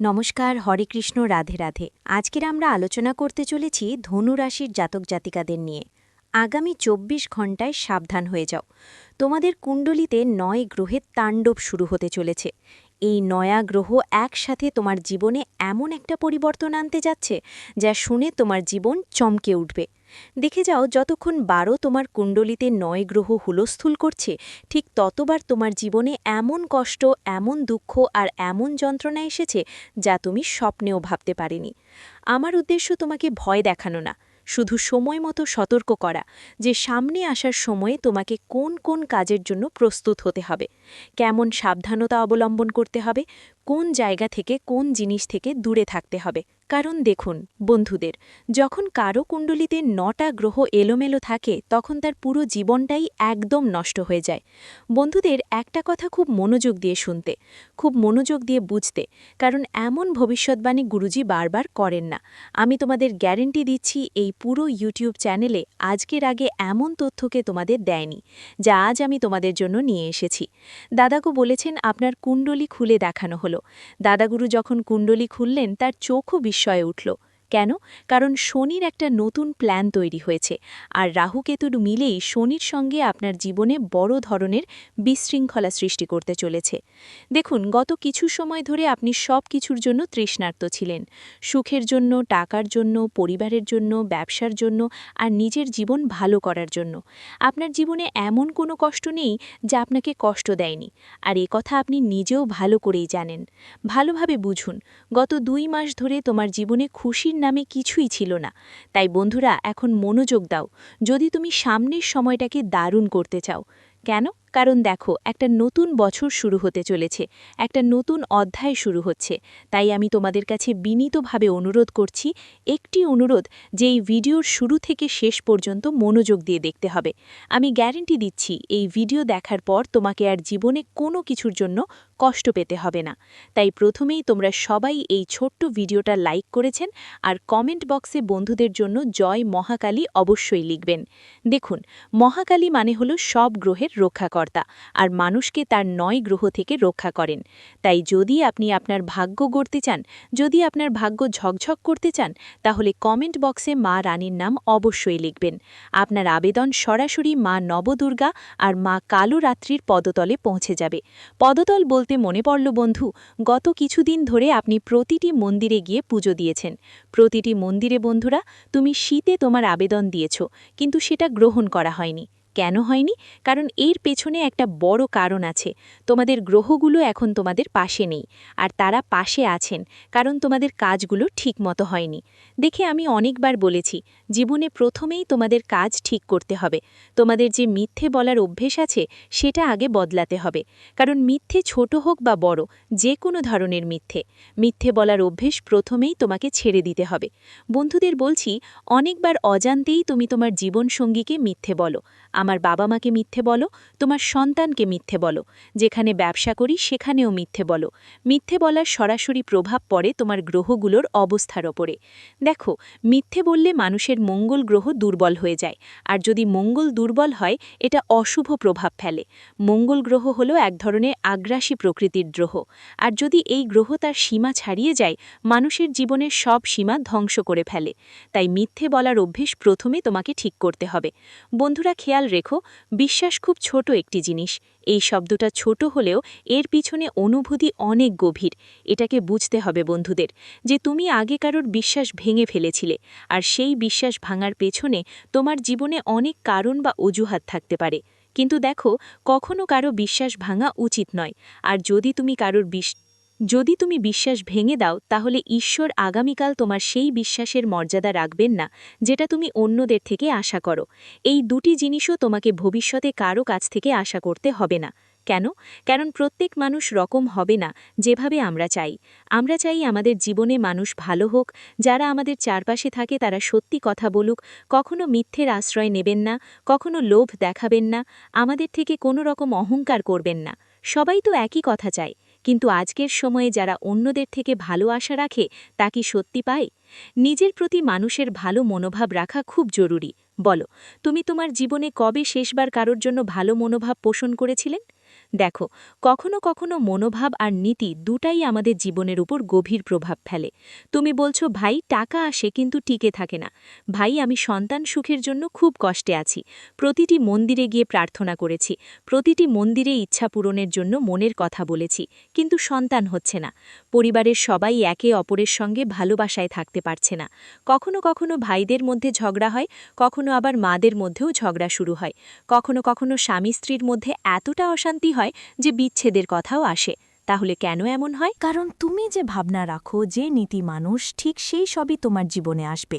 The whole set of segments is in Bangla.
নমস্কার, হরে কৃষ্ণ, রাধে রাধে। আজকের আমরা আলোচনা করতে চলেছি ধনু রাশির জাতক জাতিকাদের নিয়ে। আগামী চব্বিশ ঘন্টায় সাবধান হয়ে যাও। তোমাদের কুণ্ডলিতে নয় গ্রহের তাণ্ডব শুরু হতে চলেছে। এই নয়া গ্রহ একসাথে তোমার জীবনে এমন একটা পরিবর্তন আনতে যাচ্ছে, যা শুনে তোমার জীবন চমকে উঠবে। দেখে যাও যতক্ষণ বারো তোমার কুণ্ডলিতে নয় গ্রহ হুলস্থুল করছে, ঠিক ততবার তোমার জীবনে এমন কষ্ট, এমন দুঃখ আর এমন যন্ত্রণা এসেছে যা তুমি স্বপ্নেও ভাবতে পারিনি। আমার উদ্দেশ্য তোমাকে ভয় দেখানো না, শুধু সময় মতো সতর্ক করা যে সামনে আসার সময়ে তোমাকে কোন কোন কাজের জন্য প্রস্তুত হতে হবে। কেমন সাবধানতা অবলম্বন করতে হবে কোন জায়গা থেকে কোন জিনিস থেকে দূরে থাকতে হবে। কারণ দেখুন, বন্ধুদের, যখন কারও কুণ্ডলিতে নটা গ্রহ এলোমেলো থাকে, তখন তার পুরো জীবনটাই একদম নষ্ট হয়ে যায়। বন্ধুদের, একটা কথা খুব মনোযোগ দিয়ে শুনতে, খুব মনোযোগ দিয়ে বুঝতে, কারণ এমন ভবিষ্যৎবাণী গুরুজি বারবার করেন না। আমি তোমাদের গ্যারেন্টি দিচ্ছি, এই পুরো ইউটিউব চ্যানেলে আজকের আগে এমন তথ্যকে তোমাদের দেয়নি, যা আজ আমি তোমাদের জন্য নিয়ে এসেছি। দাদাগু বলেছেন, আপনার কুণ্ডলি খুলে দেখানো হলো। দাদাগুরু যখন কুণ্ডলি খুললেন তার চোখও বিস্ময়ে উঠল। কেন? কারণ শনির একটা নতুন প্ল্যান তৈরি হয়েছে। আর রাহুকেতুর মিলেই শনির সঙ্গে আপনার জীবনে বড় ধরনের বিশৃঙ্খলা সৃষ্টি করতে চলেছে। দেখুন, গত কিছু সময় ধরে আপনি সব কিছুর জন্য তৃষ্ণার্ত ছিলেন। সুখের জন্য, টাকার জন্য, পরিবারের জন্য, ব্যবসার জন্য, আর নিজের জীবন ভালো করার জন্য। আপনার জীবনে এমন কোনো কষ্ট নেই যা আপনাকে কষ্ট দেয়নি। আর এ কথা আপনি নিজেও ভালো করেই জানেন। ভালোভাবে বুঝুন, গত দুই মাস ধরে তোমার জীবনে খুশির নামে কিছুই ছিল না। তাই বন্ধুরা, এখন মনোযোগ দাও। যদি তুমি সামনের সময়টাকে দারুণ করতে চাও। কেন? কারণ দেখো, একটা নতুন বছর শুরু হতে চলেছে, একটা নতুন অধ্যায় শুরু হচ্ছে। তাই আমি তোমাদের কাছে বিনীতভাবে অনুরোধ করছি, একটি অনুরোধ যে এই ভিডিওর শুরু থেকে শেষ পর্যন্ত মনোযোগ দিয়ে দেখতে হবে। আমি গ্যারেন্টি দিচ্ছি, এই ভিডিও দেখার পর তোমাকে আর জীবনে কোনো কিছুর জন্য কষ্ট পেতে হবে না। তাই প্রথমেই তোমরা সবাই এই ছোট্ট ভিডিওটা লাইক করেছেন আর কমেন্ট বক্সে বন্ধুদের জন্য জয় মহাকালী অবশ্যই লিখবেন। দেখুন, মহাকালী মানে হলো সব গ্রহের রক্ষাকর্তা আর মানুষকে তার নয় গ্রহ থেকে রক্ষা করেন। তাই যদি আপনি আপনার ভাগ্য গড়তে চান, যদি আপনার ভাগ্য ঝকঝক করতে চান, তাহলে কমেন্ট বক্সে মা রানীর নাম অবশ্যই লিখবেন। আপনার আবেদন সরাসরি মা নবদুর্গা আর মা কালো রাত্রির পদতলে পৌঁছে যাবে। পদতল বলতে মনে পড়ল, বন্ধু, গত কিছুদিন ধরে আপনি প্রতিটি মন্দিরে গিয়ে পুজো দিয়েছেন। প্রতিটি মন্দিরে, বন্ধুরা, তুমি শীতে তোমার আবেদন দিয়েছ, কিন্তু সেটা গ্রহণ করা হয়নি। কেন হয়নি? কারণ এর পেছনে একটা বড় কারণ আছে। তোমাদের গ্রহগুলো এখন তোমাদের পাশে নেই, আর তারা পাশে আছেন, কারণ তোমাদের কাজগুলো ঠিক মতো হয়নি। দেখে আমি অনেকবার বলেছি, জীবনে প্রথমেই তোমাদের কাজ ঠিক করতে হবে। তোমাদের যে মিথ্যে বলার অভ্যেস আছে, সেটা আগে বদলাতে হবে। কারণ মিথ্যে ছোট হোক বা বড় যে কোনো ধরনের মিথ্যে। মিথ্যে বলার অভ্যেস প্রথমেই তোমাকে ছেড়ে দিতে হবে। বন্ধুদের বলছি, অনেকবার অজান্তেই তুমি তোমার জীবনসঙ্গীকে মিথ্যে বলো। আমার বাবা মাকে মিথ্যে বলো, তোমার সন্তানকে মিথ্যে বলো। যেখানে ব্যবসা করি, সেখানেও মিথ্যে বলো। মিথ্যে বলার সরাসরি প্রভাব পড়ে তোমার গ্রহগুলোর অবস্থার ওপরে। দেখো, মিথ্যে বললে মানুষের মঙ্গল গ্রহ দুর্বল হয়ে যায়। আর যদি মঙ্গল দুর্বল হয়, এটা অশুভ প্রভাব ফেলে। মঙ্গল গ্রহ হলো এক ধরনের আগ্রাসী প্রকৃতির গ্রহ। আর যদি এই গ্রহ তার সীমা ছাড়িয়ে যায়, মানুষের জীবনের সব সীমা ধ্বংস করে ফেলে। তাই মিথ্যে বলার অভ্যেস প্রথমে তোমাকে ঠিক করতে হবে। বন্ধুরা, খেয়াল রেখো, বিশ্বাস খুব ছোট একটি জিনিস। এই শব্দটা ছোট হলেও এর পিছনে অনুভূতি অনেক গভীর। এটাকে বুঝতে হবে বন্ধুদের যে তুমি আগে কারোর বিশ্বাস ভেঙে ফেলেছিলে আর সেই বিশ্বাস ভাঙার পেছনে তোমার জীবনে অনেক কারণ বা অজুহাত থাকতে পারে। কিন্তু দেখো, কখনো কারও বিশ্বাস ভাঙা উচিত নয়। আর যদি তুমি কারোর বিশ যদি তুমি বিশ্বাস ভেঙে দাও, তাহলে ঈশ্বর আগামীকাল তোমার সেই বিশ্বাসের মর্যাদা রাখবেন না, যেটা তুমি অন্যদের থেকে আশা করো। এই দুটি জিনিসও তোমাকে ভবিষ্যতে কারও কাছ থেকে আশা করতে হবে না। কেন? কারণ প্রত্যেক মানুষ রকম হবে না, যেভাবে আমরা চাই। আমরা চাই আমাদের জীবনে মানুষ ভালো হোক, যারা আমাদের চারপাশে থাকে তারা সত্যি কথা বলুক, কখনো মিথ্যের আশ্রয় নেবেন না, কখনো লোভ দেখাবেন না, আমাদের থেকে কোনো রকম অহংকার করবেন না। সবাই তো একই কথা চায়। কিন্তু আজকের সময়ে যারা অন্যদের থেকে ভালো আশা রাখে, তা কি সত্যি পায়? নিজের প্রতি মানুষের ভালো মনোভাব রাখা খুব জরুরি। বলো, তুমি তোমার জীবনে কবে শেষবার কারোর জন্য ভালো মনোভাব পোষণ করেছিলেন? দেখো, কখনো কখনো মনোভাব আর নীতি দুটাই আমাদের জীবনের উপর গভীর প্রভাব ফেলে। তুমি বলছো, ভাই, টাকা আসে কিন্তু টিকে থাকে না। ভাই, আমি সন্তান সুখের জন্য খুব কষ্টে আছি। প্রতিটি মন্দিরে গিয়ে প্রার্থনা করেছি। প্রতিটি মন্দিরে ইচ্ছা পূরণের জন্য মনের কথা বলেছি। কিন্তু সন্তান হচ্ছে না। পরিবারের সবাই একে অপরের সঙ্গে ভালোবাসায় থাকতে পারছে না। কখনো কখনো ভাইদের মধ্যে ঝগড়া হয়, কখনো আবার মাদের মধ্যেও ঝগড়া শুরু হয়। কখনো কখনো স্বামী স্ত্রীর মধ্যে এতটা অশান্তি হয় যে বিচ্ছেদের কথাও আসে। তাহলে কেন এমন হয়? কারণ তুমি যে ভাবনা রাখো, যে নীতি মানুষ, ঠিক সেই সবই তোমার জীবনে আসবে।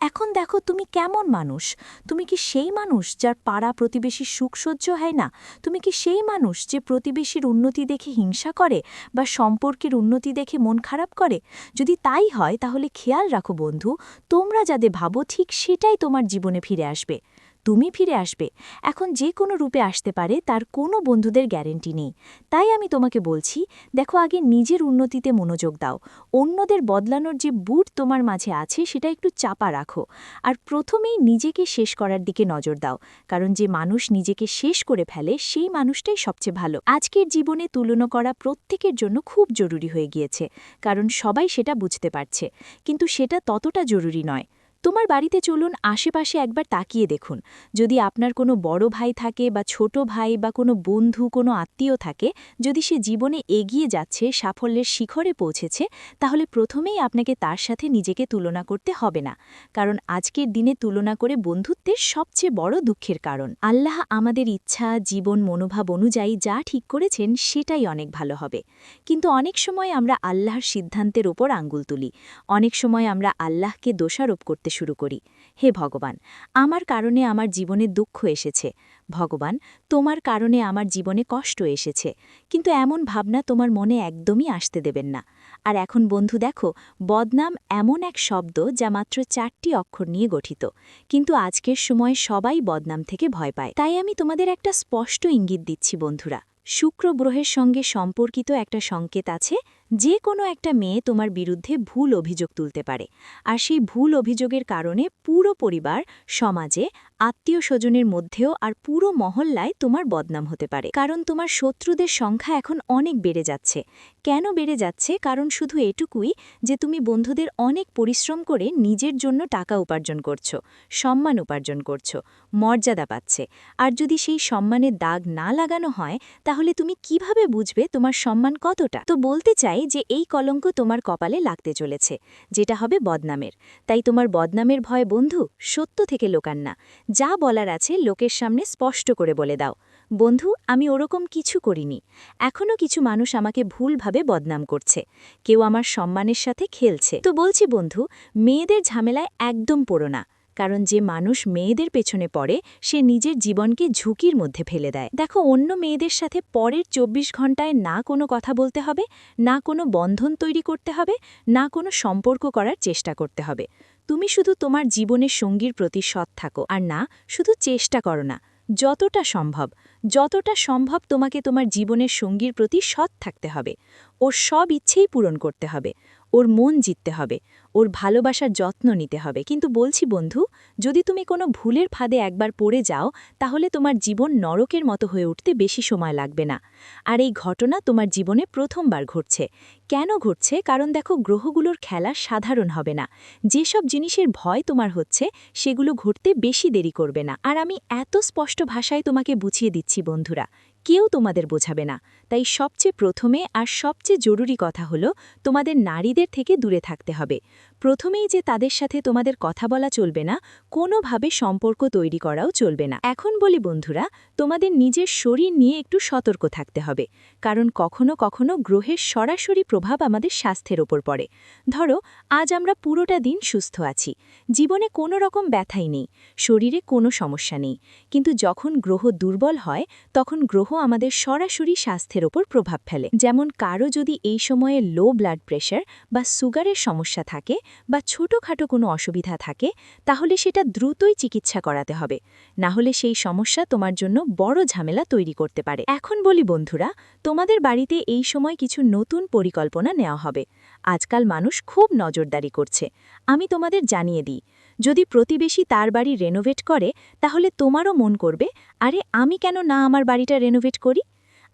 এখন দেখো তুমি কেমন মানুষ? তুমি কি সেই মানুষ যার পাড়া প্রতিবেশী সুখ সহ্য হয় না? তুমি কি সেই মানুষ যে প্রতিবেশীর উন্নতি দেখে হিংসা করে বা সম্পর্কের উন্নতি দেখে মন খারাপ করে? যদি তাই হয়, তাহলে খেয়াল রাখো বন্ধু, তোমরা যাদের ভাবো ঠিক সেটাই তোমার জীবনে ফিরে আসবে। তুমি ফিরে আসবে। এখন যে কোনো রূপে আসতে পারে, তার কোনো বন্ধুদের গ্যারেন্টি নেই। তাই আমি তোমাকে বলছি, দেখো আগে নিজের উন্নতিতে মনোযোগ দাও। অন্যদের বদলানোর যে বুট তোমার মাঝে আছে, সেটা একটু চাপা রাখো। আর প্রথমেই নিজেকে শেষ করার দিকে নজর দাও। কারণ যে মানুষ নিজেকে শেষ করে ফেলে, সেই মানুষটাই সবচেয়ে ভালো। আজকের জীবনে তুলনা করা প্রত্যেকের জন্য খুব জরুরি হয়ে গিয়েছে। কারণ সবাই সেটা বুঝতে পারছে। কিন্তু সেটা ততটা জরুরি নয়। তোমার বাড়িতে চলুন, আশেপাশে একবার তাকিয়ে দেখুন। যদি আপনার কোনো বড় ভাই থাকে বা ছোট ভাই বা কোনো বন্ধু, কোনো আত্মীয় থাকে, যদি সে জীবনে এগিয়ে যাচ্ছে, সাফল্যের শিখরে পৌঁছেছে, তাহলে প্রথমেই আপনাকে তার সাথে নিজেকে তুলনা করতে হবে না। কারণ আজকের দিনে তুলনা করে বন্ধুত্বের সবচেয়ে বড় দুঃখের কারণ। আল্লাহ আমাদের ইচ্ছা, জীবন, মনোভাব অনুযায়ী যা ঠিক করেছেন, সেটাই অনেক ভালো হবে। কিন্তু অনেক সময় আমরা আল্লাহর সিদ্ধান্তের ওপর আঙ্গুল তুলি। অনেক সময় আমরা আল্লাহকে দোষারোপ করতে শুরু করি। হে ভগবান, আমার কারণে আমার জীবনে দুঃখ এসেছে। ভগবান, তোমার কারণে আমার জীবনে কষ্ট এসেছে। কিন্তু এমন ভাবনা তোমার মনে একদমই আসতে দেবেন না। আর এখন বন্ধু দেখো, বদনাম এমন এক শব্দ যা মাত্র চারটি অক্ষর নিয়ে গঠিত। কিন্তু আজকের সময় সবাই বদনাম থেকে ভয় পায়। তাই আমি তোমাদের একটা স্পষ্ট ইঙ্গিত দিচ্ছি বন্ধুরা। শুক্র গ্রহের সঙ্গে সম্পর্কিত একটা সংকেত আছে যে কোনো একটা মেয়ে তোমার বিরুদ্ধে ভুল অভিযোগ তুলতে পারে। আর সেই ভুল অভিযোগের কারণে পুরো পরিবার, সমাজে, আত্মীয় স্বজনের মধ্যেও আর পুরো মহল্লায় তোমার বদনাম হতে পারে। কারণ তোমার শত্রুদের সংখ্যা এখন অনেক বেড়ে যাচ্ছে। কেন বেড়ে যাচ্ছে? কারণ শুধু এটুকুই যে তুমি বন্ধুদের অনেক পরিশ্রম করে নিজের জন্য টাকা উপার্জন করছ, সম্মান উপার্জন করছ, মর্যাদা পাচ্ছে। আর যদি সেই সম্মানের দাগ না লাগানো হয়, তাহলে তুমি কীভাবে বুঝবে তোমার সম্মান কতটা? তো বলতে চাই যে এই কলঙ্ক তোমার কপালে লাগতে চলেছে, যেটা হবে বদনামের। তাই তোমার বদনামের ভয় বন্ধু, সত্য থেকে লোকান না যা বলার আছে লোকের সামনে স্পষ্ট করে বলে দাও। বন্ধু, আমি ওরকম কিছু করিনি। এখনও কিছু মানুষ আমাকে ভুলভাবে বদনাম করছে। কেউ আমার সম্মানের সাথে খেলছে। তো বলছি বন্ধু, মেয়েদের ঝামেলায় একদম পড়ো না। কারণ যে মানুষ মেয়েদের পেছনে পড়ে, সে নিজের জীবনকে ঝুঁকির মধ্যে ফেলে দেয়। দেখো, অন্য মেয়েদের সাথে পরের ২৪ ঘন্টায় না কোনো কথা বলতে হবে, না কোনো বন্ধন তৈরি করতে হবে, না কোনো সম্পর্ক করার চেষ্টা করতে হবে। তুমি শুধু তোমার জীবনের সঙ্গীর প্রতি সৎ থাকো, আর না, শুধু চেষ্টা করো না। যতটা সম্ভব যতটা সম্ভব তোমাকে তোমার জীবনের সঙ্গীর প্রতি সৎ থাকতে হবে। ওর সব ইচ্ছেই পূরণ করতে হবে। ওর মন জিততে হবে। ওর ভালোবাসার যত্ন নিতে হবে। কিন্তু বলছি বন্ধু, যদি তুমি কোনো ভুলের ফাঁদে একবার পড়ে যাও, তাহলে তোমার জীবন নরকের মতো হয়ে উঠতে বেশি সময় লাগবে না। আর এই ঘটনা তোমার জীবনে প্রথমবার ঘটছে। কেন ঘটছে? কারণ দেখো, গ্রহগুলোর খেলা সাধারণ হবে না। যেসব জিনিসের ভয় তোমার হচ্ছে, সেগুলো ঘটতে বেশি দেরি করবে না। আর আমি এত স্পষ্ট ভাষায় তোমাকে বুঝিয়ে দিচ্ছি বন্ধুরা। কেউ তোমাদের বোঝাবে না। তাই সবচেয়ে প্রথমে আর সবচেয়ে জরুরি কথা হলো তোমাদের নারীদের থেকে দূরে থাকতে হবে। প্রথমেই যে তাদের সাথে তোমাদের কথা বলা চলবে না, কোনোভাবে সম্পর্ক তৈরি করাও চলবে না। এখন বলি বন্ধুরা, তোমাদের নিজের শরীর নিয়ে একটু সতর্ক থাকতে হবে, কারণ কখনো কখনো গ্রহের সরাসরি প্রভাব আমাদের স্বাস্থ্যের ওপর পড়ে। ধরো, আজ আমরা পুরোটা দিন সুস্থ আছি, জীবনে কোনো রকম ব্যথাই নেই, শরীরে কোনো সমস্যা নেই, কিন্তু যখন গ্রহ দুর্বল হয়, তখন গ্রহ আমাদের সরাসরি স্বাস্থ্যের ওপর প্রভাব ফেলে। যেমন কারও যদি এই সময়ে লো ব্লাড প্রেশার বা সুগারের সমস্যা থাকে বা ছোটোখাটো কোনো অসুবিধা থাকে, তাহলে সেটা দ্রুতই চিকিৎসা করাতে হবে। না হলে সেই সমস্যা তোমার জন্য বড় ঝামেলা তৈরি করতে পারে। এখন বলি বন্ধুরা, তোমাদের বাড়িতে এই সময় কিছু নতুন পরিকল্পনা নেওয়া হবে। আজকাল মানুষ খুব নজরদারি করছে। আমি তোমাদের জানিয়ে দিই, যদি প্রতিবেশী তার বাড়ি রেনোভেট করে, তাহলে তোমারও মন করবে, আরে আমি কেন না আমার বাড়িটা রেনোভেট করি?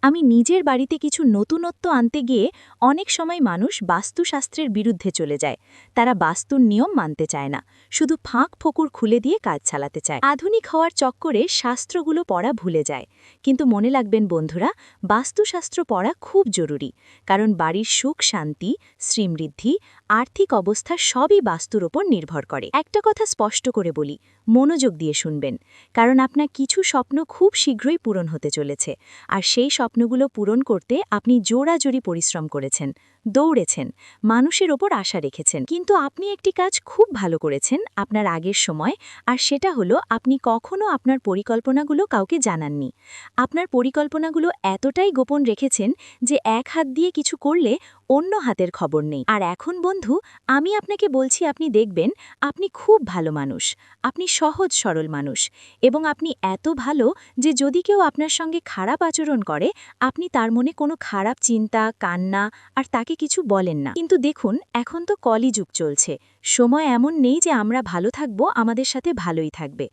আমি নিজের বাড়িতে কিছু নতুনত্ব আনতে গিয়ে অনেক সময় মানুষ বাস্তুশাস্ত্রের বিরুদ্ধে চলে যায়। তারা বাস্তুর নিয়ম মানতে চায় না। শুধু ফাঁক ফোকর খুলে দিয়ে কাজ চালাতে চায়। আধুনিক হওয়ার চক্করে শাস্ত্রগুলো পড়া ভুলে যায়। কিন্তু মনে লাগবেন বন্ধুরা, বাস্তুশাস্ত্র পড়া খুব জরুরি। কারণ বাড়ির সুখ, শান্তি, শ্রীমৃদ্ধি, আর্থিক অবস্থা সবই বাস্তুর ওপর নির্ভর করে। একটা কথা স্পষ্ট করে বলি, মনোযোগ দিয়ে শুনবেন। কারণ আপনার কিছু স্বপ্ন খুব শীঘ্রই পূরণ হতে চলেছে। আর সেই স্বপ্নগুলো পূরণ করতে আপনি জোড়াজোড়ি পরিশ্রম করেছেন। দৌড়েছেন, মানুষের ওপর আশা রেখেছেন। কিন্তু আপনি একটি কাজ খুব ভালো করেছেন আপনার আগের সময়, আর সেটা হলো আপনি কখনো আপনার পরিকল্পনাগুলো কাউকে জানাননি। আপনার পরিকল্পনাগুলো এতটাই গোপন রেখেছেন যে এক হাত দিয়ে কিছু করলে অন্য হাতের খবর নেই। আর এখন বন্ধু, আমি আপনাকে বলছি, আপনি দেখবেন, আপনি খুব ভালো মানুষ। আপনি সহজ, সরল মানুষ। এবং আপনি এত ভালো যে যদি কেউ আপনার সঙ্গে খারাপ আচরণ করে, আপনি তার মনে কোনো খারাপ চিন্তা, কান্না আর তাকে কিছু বলেন না। কিন্তু দেখুন, এখন তো কলি যুগ চলছে। সময় এমন নেই যে আমরা ভালো থাকব, আমাদের সাথে ভালোই থাকবে।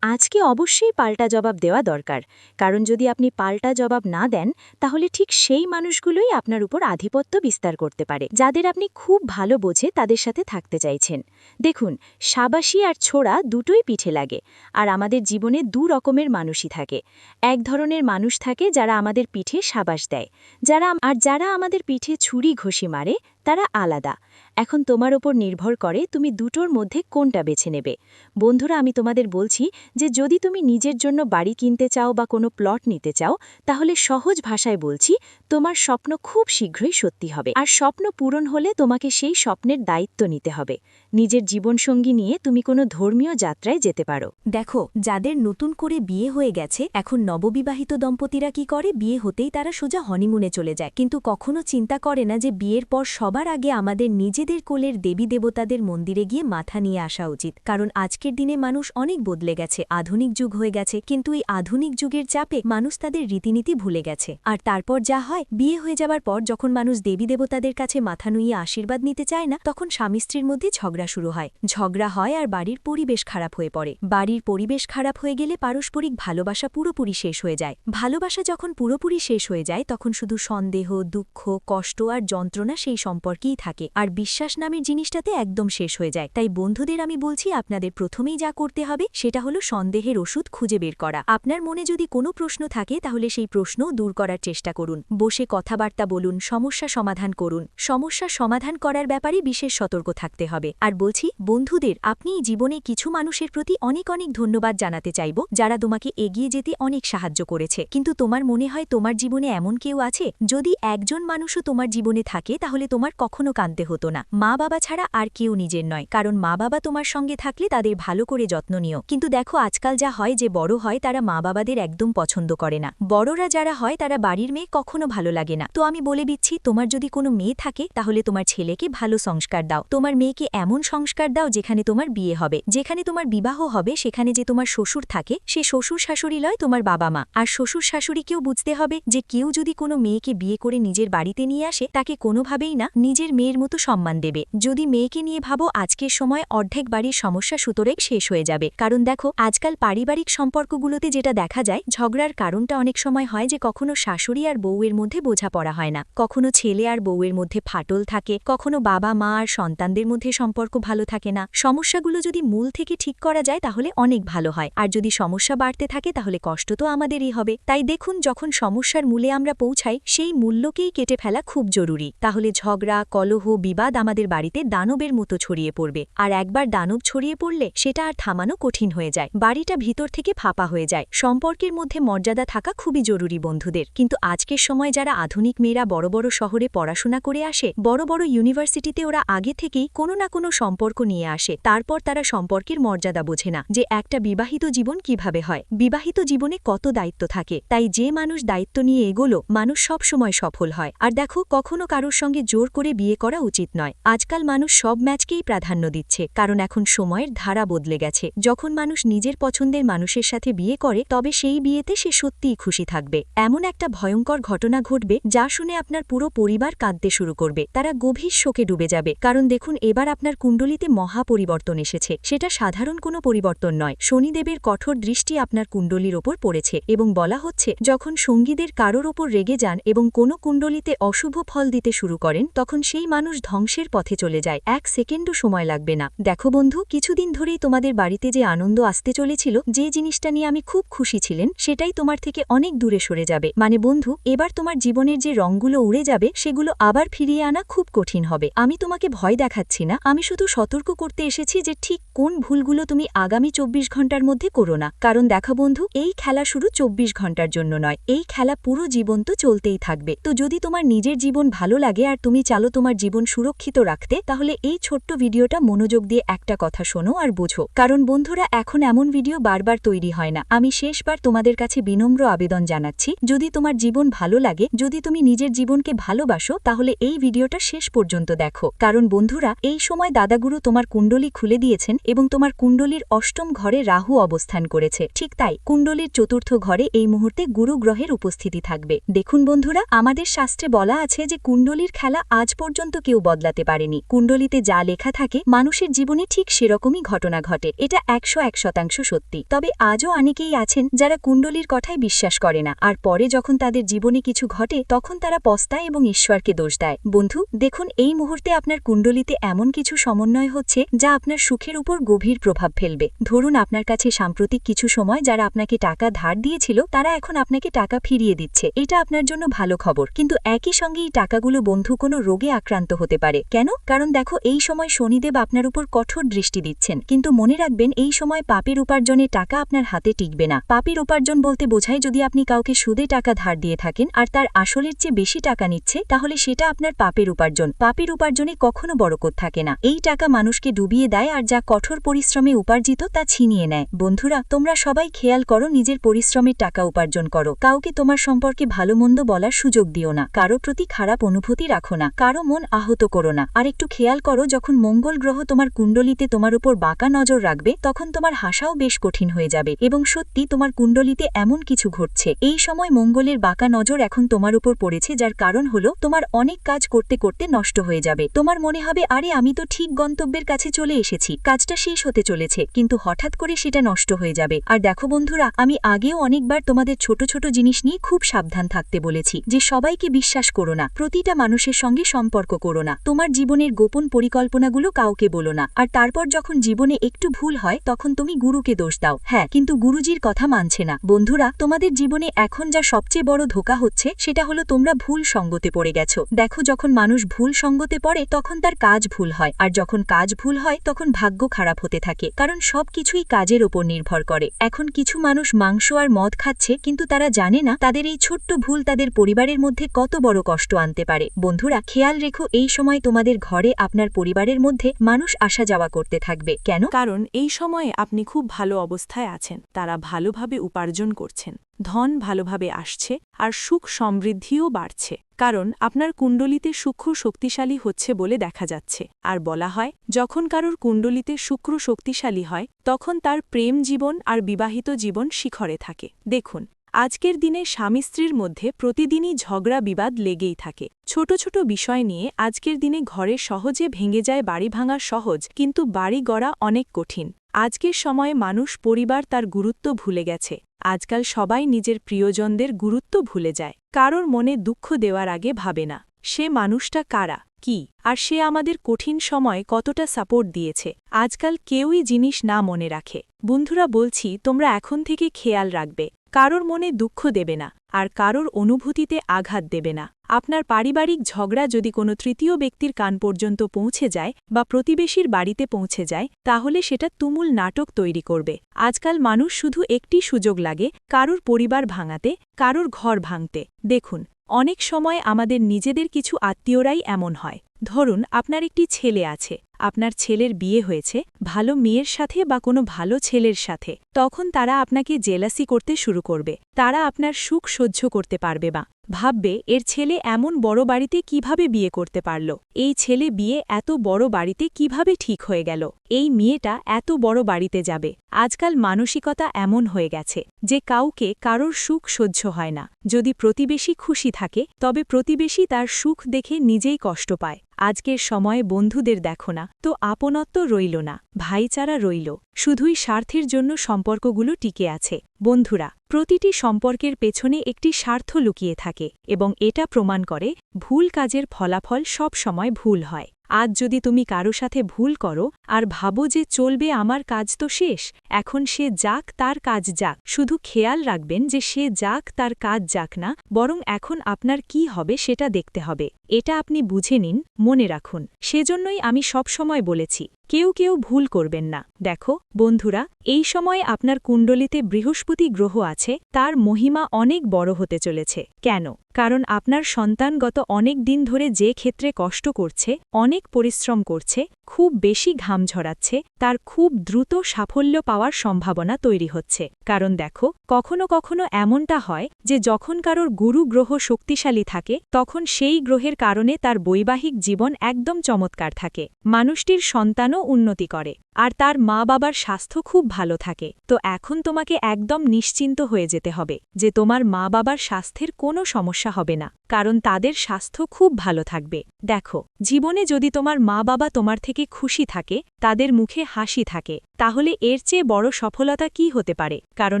আজকে অবশ্যই পাল্টা জবাব দেওয়া দরকার। কারণ যদি আপনি পাল্টা জবাব না দেন, তাহলে ঠিক সেই মানুষগুলোই আপনার উপর আধিপত্য বিস্তার করতে পারে, যাদের আপনি খুব ভালো বোঝে তাদের সাথে থাকতে চাইছেন। দেখুন, সাবাসী আর ছোড়া দুটোই পিঠে লাগে, আর আমাদের জীবনে দু রকমের মানুষই থাকে। এক ধরনের মানুষ থাকে যারা আমাদের পিঠে সাবাস দেয়, যারা, আর যারা আমাদের পিঠে ছুরি ঘষি মারে তারা আলাদা। এখন তোমার ওপর নির্ভর করে তুমি দুটোর মধ্যে কোনটা বেছে নেবে। বন্ধুরা, আমি তোমাদের বলছি যে যদি তুমি নিজের জন্য বাড়ি কিনতে চাও বা কোনো প্লট নিতে চাও, তাহলে সহজ ভাষায় বলছি, তোমার স্বপ্ন খুব শীঘ্রই সত্যি হবে। আর স্বপ্ন পূরণ হলে তোমাকে সেই স্বপ্নের দায়িত্ব নিতে হবে। নিজের জীবনসঙ্গী নিয়ে তুমি কোনো ধর্মীয় যাত্রায় যেতে পারো। দেখো, যাদের নতুন করে বিয়ে হয়ে গেছে, এখন নববিবাহিত দম্পতিরা কি করে? বিয়ে হতেই তারা সোজা হনিমুনে চলে যায়। কিন্তু কখনো চিন্তা করে না যে বিয়ের পর সবার আগে আমাদের নিজেদের কোলের দেবী দেবতাদের মন্দিরে গিয়ে মাথা নিয়ে আসা উচিত। কারণ আজকের দিনে মানুষ অনেক বদলে গেছে। আধুনিক যুগ হয়ে গেছে, কিন্তু এই আধুনিক যুগের চাপে মানুষ তাদের রীতিনীতি ভুলে গেছে। আর তারপর যা হয়, বিয়ে হয়ে যাবার পর যখন মানুষ দেবী দেবতাদের কাছে মাথা নুইয়ে আশীর্বাদ নিতে চায় না, তখন স্বামী স্ত্রীর মধ্যে ঝগড়া শুরু হয়। ঝগড়া হয় আর বাড়ির পরিবেশ খারাপ হয়ে পড়ে। বাড়ির পরিবেশ খারাপ হয়ে গেলে পারস্পরিক ভালোবাসা পুরোপুরি শেষ হয়ে যায়। ভালোবাসা যখন পুরোপুরি শেষ হয়ে যায়, তখন শুধু সন্দেহ, দুঃখ, কষ্ট আর যন্ত্রণা সেই সম্পর্কেই থাকে। আর বিশ্বাস নামের জিনিসটাতে একদম শেষ হয়ে যায়। তাই বন্ধুদের আমি বলছি, আপনাদের প্রথমেই যা করতে হবে, সেটা হলো সন্দেহের ওষুধ খুঁজে বের করা। আপনার মনে যদি কোনো প্রশ্ন থাকে, তাহলে সেই প্রশ্ন দূর করার চেষ্টা করুন। বসে কথাবার্তা বলুন, সমস্যা সমাধান করুন। সমস্যা সমাধান করার ব্যাপারে বিশেষ সতর্ক থাকতে হবে। আর বলছি, বন্ধুদের, আপনি জীবনে কিছু মানুষের প্রতি অনেক অনেক ধন্যবাদ জানাতে চাইব, যারা তোমাকে এগিয়ে যেতে অনেক সাহায্য করেছে। কিন্তু তোমার মনে হয় তোমার জীবনে এমন কেউ আছে? যদি একজন মানুষও তোমার জীবনে থাকে, তাহলে তোমার কখনো কানতে হতো না। মা বাবা ছাড়া আর কেউ নিজের নয়, কারণ মা বাবা তোমার সঙ্গে থাকলে তাদের ভালো করে যত্ন নিও। কিন্তু দেখো, আজকাল যা হয় যে বড় হয়, তারা মা বাবাদের একদম পছন্দ করে না। বড়রা যারা হয়, তারা বাড়ির মেয়ে কখনো ভালো লাগে না। তো আমি বলে দিচ্ছি, তোমার যদি কোনো মেয়ে থাকে, তাহলে তোমার ছেলেকে ভালো সংস্কার দাও। তোমার মেয়েকে এমন সংস্কার দাও যেখানে তোমার বিয়ে হবে। যেখানে তোমার বিবাহ হবে, সেখানে যে তোমার শ্বশুর থাকে, সে শ্বশুর শাশুড়ি লয় তোমার বাবা মা। আর শ্বশুর শাশুড়িকেও বুঝতে হবে যে কেউ যদি কোনো মেয়েকে বিয়ে করে নিজের বাড়িতে নিয়ে আসে, তাকে কোনোভাবেই না নিজের মেয়ের মতো সম্মান দেবে। যদি মেয়েকে নিয়ে ভাবো, আজকের সময় অর্ধেক বাড়ির সমস্যা সুতরেই শেষ হয়ে যাবে। কারণ দেখো, আজকাল পারিবারিক সম্পর্কগুলোতে যেটা দেখা যায়, ঝগড়ার কারণটা অনেক সময় হয় যে কখনো শাশুড়ি আর বউয়ের মধ্যে বোঝাপড়া হয় না। কখনো ছেলে আর বউয়ের মধ্যে ফাটল থাকে। কখনো বাবা মা আর সন্তানদের মধ্যে সম্পর্ক ভালো থাকে না। সমস্যাগুলো যদি মূল থেকে ঠিক করা যায় তাহলে অনেক ভালো হয়। আর যদি সমস্যা বাড়তে থাকে তাহলে কষ্ট তো আমাদেরই হবে। তাই দেখুন, যখন সমস্যার মূলে আমরা পৌঁছাই, সেই মূল্যকেই কেটে ফেলা খুব জরুরি। তাহলে ঝগড়া, কলহ, বিবাদ আমাদের বাড়িতে দানবের মতো ছড়িয়ে পড়বে। আর একবার দানব ছড়িয়ে পড়লে সেটা আর থামানো কঠিন হয়ে যায়। বাড়িটা ভিতর থেকে ফাঁপা হয়ে যায়। সম্পর্কের মধ্যে মর্যাদা থাকা খুবই জরুরি বন্ধুদের। কিন্তু আজকের সময় যারা আধুনিক মেয়েরা বড় বড় শহরে পড়াশোনা করে আসে, বড় বড় ইউনিভার্সিটিতে ওরা আগে থেকেই কোনো না কোনো সম্পর্ক নিয়ে আসে, তারপর তারা সম্পর্কের মর্যাদা বোঝে না যে একটা বিবাহিত জীবন কীভাবে হয়। বিবাহিত জীবনে কত দায়িত্ব থাকে, তাই যে মানুষ দায়িত্ব নিয়ে এগোলো, মানুষ সব সময় সফল হয়। আর দেখো, কখনো কারোর সঙ্গে জোর করে বিয়ে করা উচিত নয়। আজকাল মানুষ সব ম্যাচকেই প্রাধান্য দিচ্ছে, কারণ এখন সময়ের ধারা বদলে গেছে। যখন মানুষ নিজের পছন্দের মানুষের সাথে বিয়ে করে, তবে সেই বিয়েতে সে সত্যিই খুশি থাকবে। এমন একটা ভয়ঙ্কর ঘটনা ঘটবে, যা শুনে আপনার পুরো পরিবার কাঁদতে শুরু করবে। তারা গভীর শোকে ডুবে যাবে। কারণ দেখুন, এবার আপনার কুণ্ডলিতে মহা পরিবর্তন এসেছে। সেটা সাধারণ কোনো পরিবর্তন নয়। শনিদেবের কঠোর দৃষ্টি আপনার কুণ্ডলির ওপর পড়েছে এবং বলা হচ্ছে, যখন সঙ্গীদের কারোর ওপর রেগে যান এবং কোনো কুণ্ডলিতে অশুভ ফল দিতে শুরু করেন, তখন সেই মানুষ ধ্বংসের পথে চলে যায়। এক সেকেন্ডও সময় লাগবে না। দেখো বন্ধু, কিছুদিন ধরেই তোমাদের বাড়িতে যে আনন্দ আসতে চলেছিল, যে জিনিসটা নিয়ে আমি খুব খুশি ছিলেন, সেটাই তোমার থেকে অনেক দূরে সরে যাবে। মানে বন্ধু, এবার তোমার জীবনের যে রঙগুলো উড়ে যাবে, সেগুলো আবার ফিরিয়ে আনা খুব কঠিন হবে। আমি তোমাকে ভয় দেখাচ্ছি না। আমি শুধু সতর্ক করতে এসেছি যে ঠিক কোন ভুলগুলো তুমি আগামী চব্বিশ ঘণ্টার মধ্যে করো না। কারণ দেখা বন্ধু, এই খেলা শুরু চব্বিশ ঘণ্টার জন্য নয়। এই খেলা পুরো জীবন তো চলতেই থাকবে। তো যদি তোমার নিজের জীবন ভালো লাগে আর তুমি চালো তোমার জীবন সুরক্ষিত রাখতে, তাহলে এই ছোট্ট ভিডিওটা মনোযোগ দিয়ে একটা কথা শোনো আর বোঝো। কারণ বন্ধুরা, এখন এমন ভিডিও বারবার তৈরি হয় না। আমি শেষবার তোমাদের কাছে বিনম্র আবেদন জানাচ্ছি, যদি তোমার জীবন ভালো লাগে, যদি তুমি নিজের জীবনকে ভালোবাসো, তাহলে এই ভিডিওটা শেষ পর্যন্ত দেখো। কারণ বন্ধুরা, এই সময় দাদাগুরু তোমার কুণ্ডলি খুলে দিয়েছেন এবং তোমার কুণ্ডলীর অষ্টম ঘরে রাহু অবস্থান করেছে। ঠিক তাই, কুণ্ডলীর চতুর্থ ঘরে এই মুহূর্তে গুরু গ্রহের উপস্থিতি থাকবে। দেখুন বন্ধুরা, আমাদের শাস্ত্রে বলা আছে যে কুণ্ডলীর খেলা আজ পর্যন্ত কেউ বদলাতে পারেনি। কুণ্ডলিতে যা লেখা থাকে, মানুষের জীবনে ঠিক সেরকমই ঘটনা ঘটে। এটা একশো এক শতাংশ সত্যি। তবে আজও অনেকেই আছেন যারা কুণ্ডলীর কথায় বিশ্বাস করে না। আর পরে যখন তাদের জীবনে কিছু ঘটে, তখন তারা পস্তায় এবং ঈশ্বরকে দোষ দেয়। বন্ধু, দেখুন, এই মুহূর্তে আপনার কুণ্ডলিতে এমন কিছু সমন্বয় হচ্ছে, যা আপনার সুখের উপর গভীর প্রভাব ফেলবে। ধরুন আপনার কাছে সাম্প্রতিক কিছু সময় যারা আপনাকে টাকা ধার দিয়েছিল, তারা এখন আপনাকে টাকা ফিরিয়ে দিচ্ছে। এটা আপনার জন্য ভালো খবর। কিন্তু একই সঙ্গে এই টাকাগুলো বন্ধু কোনো রোগে আক্রান্ত হতে পারে। কেন? কারণ দেখো, এই সময় শনিদেব আপনার উপর কঠোর দৃষ্টি দিচ্ছেন। কিন্তু মনে রাখবেন, এই সময় পাপের উপার্জনে টাকা আপনার হাতে টিকবে না। পাপের উপার্জন বলতে বোঝায় যদি আপনি কাউকে সুদে টাকা ধার দিয়ে থাকেন আর তার আসলের চেয়ে বেশি টাকা নিচ্ছে, তাহলে সেটা আপনার পাপের উপার্জন। পাপের উপার্জনে কখনো বরকত থাকে না। এই টাকা মানুষকে ডুবিয়ে দেয় আর যা কঠোর পরিশ্রমে উপার্জিত তা ছিনিয়ে নেয়। বন্ধুরা, তোমরা সবাই খেয়াল করো নিজের পরিশ্রমের টাকা উপার্জন করো। কাউকে তোমার সম্পর্কে ভালো মন্দ বলার সুযোগ দিও না। কারও প্রতি খারাপ অনুভূতি রাখো না। কারও মন আহত করো না। আর একটু খেয়াল করো, যখন মঙ্গল গ্রহ তোমার কুণ্ডলিতে তোমার উপর বাঁকা নজর রাখবে, তখন তোমার হাসাও বেশ কঠিন হয়ে যাবে এবং সত্যি তোমার কুণ্ডলিতে এমন কিছু ঘটছে। এই সময় মঙ্গলের বাঁকা নজর এখন তোমার উপর পড়েছে, যার কারণ হলো তোমার অনেক কাজ করতে করতে নষ্ট হয়ে যাবে। তোমার মনে হবে, আরে, আমি তো ঠিক গন্তব্যের কাছে চলে এসেছি। কাজটা শেষ হতে চলেছে, কিন্তু হঠাৎ করে সেটা নষ্ট হয়ে যাবে। আর দেখো বন্ধুরা, আমি আগেও অনেকবার তোমাদের ছোট ছোট জিনিস নিয়ে খুব সাবধান থাকতে বলেছি, যে সবাইকে বিশ্বাস করো না, প্রতিটা মানুষের সঙ্গে সম্পর্ক করো না, তোমার জীবনের গোপন পরিকল্পনাগুলো কাউকে বলো না, আর তারপর যখন জীবনে একটু ভুল হয়, তখন তুমি গুরুকে দোষ দাও। হ্যাঁ কিন্তু গুরুজির কথা মানছে না। বন্ধুরা, তোমাদের জীবনে এখন যা সবচেয়ে বড় ধোকা হচ্ছে, সেটা হলো তোমরা ভুল সঙ্গতে পড়ে গেছো। দেখো, যখন মানুষ ভুল সঙ্গতে পড়ে, তখন তার কাজ ভুল হয়, আর যখন কাজ ভুল হয়, তখন ভাগ্য খারাপ হতে থাকে, কারণ সবকিছুই কাজের ওপর নির্ভর করে। এখন কিছু মানুষ মাংস আর মদ খাচ্ছে, কিন্তু তারা জানে না তাদের এই ছোট্ট ভুল তাদের পরিবারের মধ্যে কত বড় কষ্ট আনতে পারে। বন্ধুরা, খেয়াল রেখো, এই সময় তোমাদের ঘরে আপনার পরিবারের মধ্যে মানুষ আসা যাওয়া করতে থাকবে। কেন? কারণ এই সময়ে আপনি খুব ভালো অবস্থায় আছেন, তারা ভালোভাবে উপার্জন করছেন, ধন ভালোভাবে আসছে, আর সুখ সমৃদ্ধিও বাড়ছে। কারণ আপনার কুণ্ডলিতে সূক্ষ্ম শক্তিশালী হচ্ছে বলে দেখা যাচ্ছে। আর বলা হয়, যখন কারোর কুণ্ডলিতে শুক্র শক্তিশালী হয়, তখন তার প্রেম জীবন আর বিবাহিত জীবন শিখরে থাকে। দেখুন আজকের দিনে স্বামী স্ত্রীর মধ্যে প্রতিদিনই ঝগড়া বিবাদ লেগেই থাকে। ছোট ছোট বিষয় নিয়ে আজকের দিনে ঘরে সহজে ভেঙে যায় বাড়ি ভাঙা সহজ, কিন্তু বাড়ি গড়া অনেক কঠিন। আজকের সময়ে মানুষ পরিবার তার গুরুত্ব ভুলে গেছে। আজকাল সবাই নিজের প্রিয়জনদের গুরুত্ব ভুলে যায়। কারোর মনে দুঃখ দেওয়ার আগে ভাবে না, সে মানুষটা কারা? কি? আর সে আমাদের কঠিন সময় কতটা সাপোর্ট দিয়েছে? আজকাল কেউই জিনিস না মনে রাখে। বন্ধুরা, বলছি, তোমরা এখন থেকে খেয়াল রাখবে। কারোর মনে দুঃখ দেবে না, আর কারোর অনুভূতিতে আঘাত দেবে না। আপনার পারিবারিক ঝগড়া যদি কোনো তৃতীয় ব্যক্তির কান পর্যন্ত পৌঁছে যায় বা প্রতিবেশীর বাড়িতে পৌঁছে যায়, তাহলে সেটা তুমুল নাটক তৈরি করবে। আজকাল মানুষ শুধু একটি সুযোগ লাগে, কারোর পরিবার ভাঙাতে, কারোর ঘর ভাঙতে। দেখুন, অনেক সময় আমাদের নিজেদের কিছু আত্মীয়রাই এমন হয়। ধরুন, আপনার একটি ছেলে আছে। আপনার ছেলের বিয়ে হয়েছে, ভালো মেয়ের সাথে বা কোনো ভালো ছেলের সাথে, তখন তারা আপনাকে জেলাসি করতে শুরু করবে, তারা আপনার সুখ সহ্য করতে পারবে বা ভাববে, এর ছেলে এমন বড় বাড়িতে কীভাবে বিয়ে করতে পারল? এই ছেলে বিয়ে এত বড় বাড়িতে কীভাবে ঠিক হয়ে গেল? এই মেয়েটা এত বড় বাড়িতে যাবে। আজকাল মানসিকতা এমন হয়ে গেছে যে কাউকে কারোর সুখ সহ্য হয় না। যদি প্রতিবেশী খুশি থাকে, তবে প্রতিবেশী তার সুখ দেখে নিজেই কষ্ট পায়। আজকের সময়ে বন্ধুদের দেখো না। তো আপনত্ব রইল না, ভাইচারা রইল। শুধুই স্বার্থের জন্য সম্পর্কগুলো টিকে আছে। বন্ধুরা, প্রতিটি সম্পর্কের পেছনে একটি স্বার্থ লুকিয়ে থাকে এবং এটা প্রমাণ করে ভুল কাজের ফলাফল সব সময় ভুল হয়। আজ যদি তুমি কারও সাথে ভুল করো, আর ভাবো যে চলবে আমার কাজ তো শেষ, এখন সে যাক তার কাজ যাক, শুধু খেয়াল রাখবেন যে সে যাক তার কাজ যাক না, বরং এখন আপনার কি হবে সেটা দেখতে হবে। এটা আপনি বুঝে নিন, মনে রাখুন। সেজন্যই আমি সব সময় বলেছি কেউ কেউ ভুল করবেন না। দেখো, বন্ধুরা, এই সময়ে আপনার কুণ্ডলিতে বৃহস্পতি গ্রহ আছে, তার মহিমা অনেক বড় হতে চলেছে। কেন? কারণ আপনার সন্তান গত অনেক দিন ধরে যে ক্ষেত্রে কষ্ট করছে, অনেক পরিশ্রম করছে, খুব বেশি ঘাম ঝরাচ্ছে, তার খুব দ্রুত সাফল্য পাওয়ার সম্ভাবনা তৈরি হচ্ছে। কারণ দেখো, কখনো কখনো এমনটা হয় যে যখন কারোর গুরু গ্রহ শক্তিশালী থাকে, তখন সেই গ্রহের কারণে তার বৈবাহিক জীবন একদম চমৎকার থাকে। মানুষটির সন্তানও উন্নতি করে। আর তার মা বাবার স্বাস্থ্য খুব ভালো থাকে। তো এখন তোমাকে একদম নিশ্চিন্ত হয়ে যেতে হবে যে তোমার মা বাবার স্বাস্থ্যের কোনো সমস্যা হবে না, কারণ তাদের স্বাস্থ্য খুব ভালো থাকবে। দেখো, জীবনে যদি তোমার মা বাবা তোমার থেকে খুশি থাকে, তাদের মুখে হাসি থাকে, তাহলে এর চেয়ে বড় সফলতা কি হতে পারে? কারণ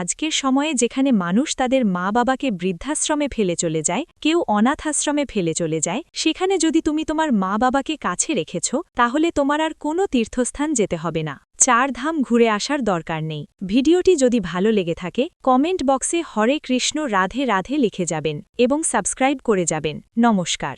আজকের সময়ে যেখানে মানুষ তাদের মা বাবাকে বৃদ্ধাশ্রমে ফেলে চলে যায়, কেউ অনাথাশ্রমে ফেলে চলে যায়, সেখানে যদি তুমি তোমার মা বাবাকে কাছে রেখেছ, তাহলে তোমার আর কোনো তীর্থস্থান যেতে হবে না। চার ধাম ঘুরে আসার দরকার নেই। ভিডিওটি যদি ভালো লেগে থাকে, কমেন্ট বক্সে হরে কৃষ্ণ রাধে রাধে লিখে যাবেন এবং সাবস্ক্রাইব করে যাবেন। নমস্কার।